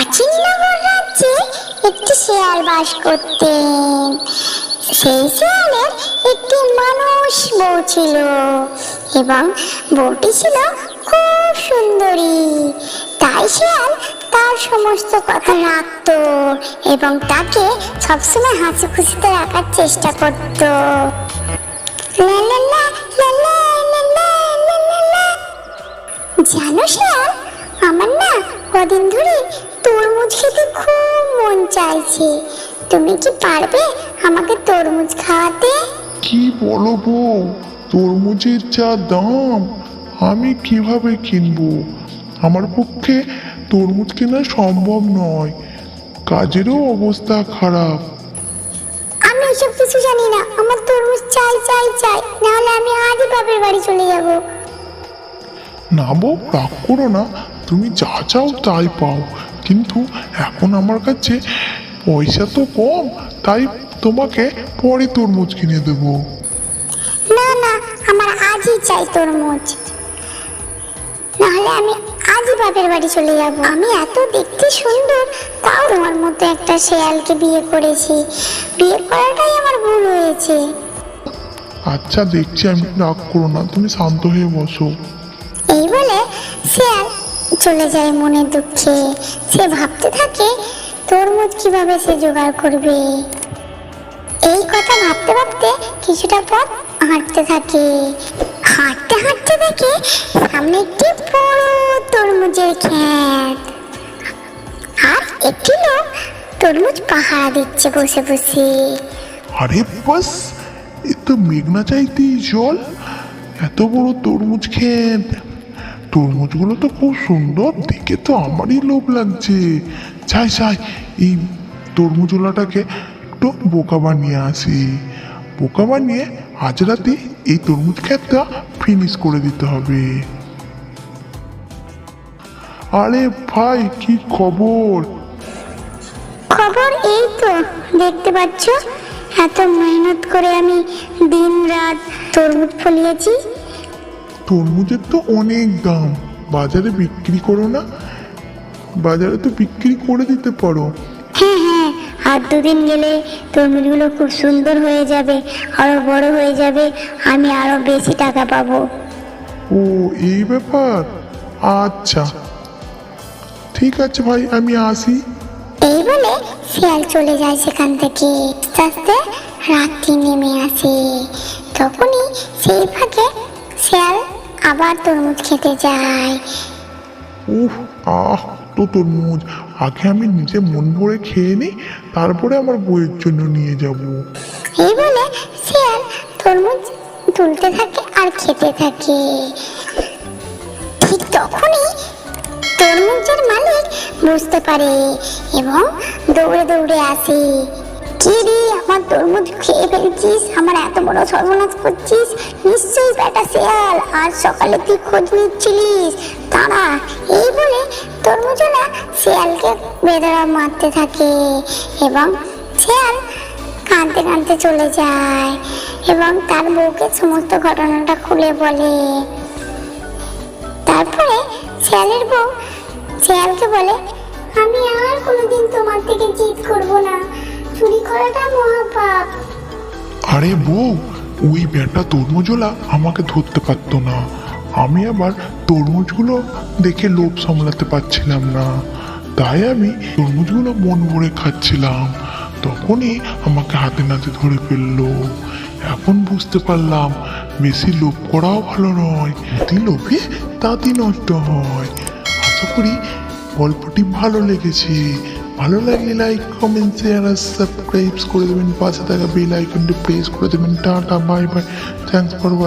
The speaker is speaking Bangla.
রাজ্যে একটি শেয়াল বাস করতেন সেই শেয়ালের একটি মানুষ বউ ছিল এবং বউটি ছিল খুব সুন্দরী তাই শেয়াল তার সমস্ত কথা রাখতো এবং তাকে সবসময় হাসি খুশিতে রাখার চেষ্টা করত। জানো শেয়াল আমার না কদিন ধরে খেতে খুব মন চাইছে। তুমি কি পারবে আমাকে তরমুজ খাওয়াতে? কি বলো বউ তরমুজের যা দাম আমি কীভাবে কিনবো? আমার পক্ষে তরমুজ কেনা সম্ভব নয়। কাজেরও অবস্থা খারাপ। আমি এসব কিছু জানি না। আমার তরমুজ চাই চাই চাই। নাহলে আমি আজই বাপের বাড়ি চলে যাব। না বউ রাগ করো না। তুমি যা চাও তাই পাও। কিন্তু এখন আমার কাছে পয়সা তো কম তাই তোমাকে পরে তরমুজ কিনে দেবো। না না আমার আজই চাই তরমুজ। নাহলে আমি আজই বাপের বাড়ি চলে যাব। আমি এত দেখতে সুন্দর তাও তোমার মতো একটা শেয়ালকে বিয়ে করেছি। বিয়ে করাটাই আমার ভুল হয়েছে। আচ্ছা দেখছি আমি রাগ করো না তুমি শান্ত হয়ে বসো। এই বলে শেয়াল চলে যায় মনের দুঃখে। সে ভাবতে থাকে, তরমুজ কীভাবে সে জোগাড় করবে? এই কথা ভাবতে ভাবতে কিছুটা পথ হাঁটতে থাকে। হাঁটতে হাঁটতে দেখে সামনে একটি বড় তরমুজের ক্ষেত। আর একটি লোক তরমুজ পাহারা দিচ্ছে বসে বসে। আরে বাস, এ তো মেঘনা চাইতেই জল। এত বড় তরমুজ ক্ষেত। তরমুজগুলো তো খুব সুন্দর। দেখে তো আমারই লোভ লাগছে। চাই চাই এই তরমুজওয়ালাটাকে একটু বোকা বানিয়ে আসি। বোকা বানিয়ে আজ রাতে এই তরমুজ ক্ষেতটা ফিনিশ করে দিতে হবে। আরে ভাই, কি খবর? খবর এই তো, দেখতে পাচ্ছ? এত মেহনত করে আমি দিন রাত তরমুজ ফলিয়েছি। তরমুজের তো অনেক দাম। বাজারে বিক্রি করো না। বাজারে তো বিক্রি করে দিতে পারো। হ্যাঁ হ্যাঁ আর দুদিন গেলে তরমুজগুলো খুব সুন্দর হয়ে যাবে আরও বড় হয়ে যাবে আমি আরও বেশি টাকা পাবো। ও এই ব্যাপার? আচ্ছা। ঠিক আছে ভাই আমি আসি। এই বলে শিয়াল চলে যায় সেখান থেকে। আস্তে আস্তে রাত্রি নেমে আসে। তখনই সেই ফাঁকে শিয়াল আবার তরমুজ খেতে যায় উফ আহ তো তরমুজ। আগে আমি নিজে মন ভরে খেয়ে নিই তারপরে আমার বইয়ের জন্য নিয়ে যাব। এই বলে শিয়াল তরমুজ তুলতে থাকে আর খেতে থাকে। ঠিক তখনই তরমুজের মালিক বুঝতে পারে এবং দৌড়ে দৌড়ে আসে। কি রে? আমার তরমুজ খেয়ে ফেলছিস? আমার এত বড় সর্বনাশ করছিস? নিশ্চয়ই বেটা শিয়াল, আজ সকালে তুই খোঁজ নিচ্ছিলিস। তারা এই বলে তরমুজওয়ালা শিয়ালকে বেদরা মারতে থাকে এবং শিয়াল কাঁদতে কাঁদতে চলে যায় এবং তার বউকে সমস্ত ঘটনাটা খুলে বলে। তারপরে শিয়ালের বউ শিয়ালকে বলে, আমি আর কোনোদিন তোমার থেকে জিত করব না। চুরি করাটা মহাপাপ। আরে বউ, ওই ব্যাটা তরমুজওয়ালা আমাকে ধরতে পারতো না। আমি আবার তরমুজগুলো দেখে লোভ সামলাতে পারছিলাম না। তাই আমি তরমুজগুলো মন ভরে খাচ্ছিলাম। তখনই আমাকে হাতে নাতে ধরে ফেলল। এখন বুঝতে পারলাম, বেশি লোভ করাও ভালো নয়, অতি লোভে তাঁতি নষ্ট হয়। আশা করি গল্পটি ভালো লেগেছে। ভালো লাগলে লাইক কমেন্ট শেয়ার আর সাবস্ক্রাইব করে দেবেন পাশে থাকা বেল আইকনটি প্রেস করে দেবেন tata bye bye thanks for watching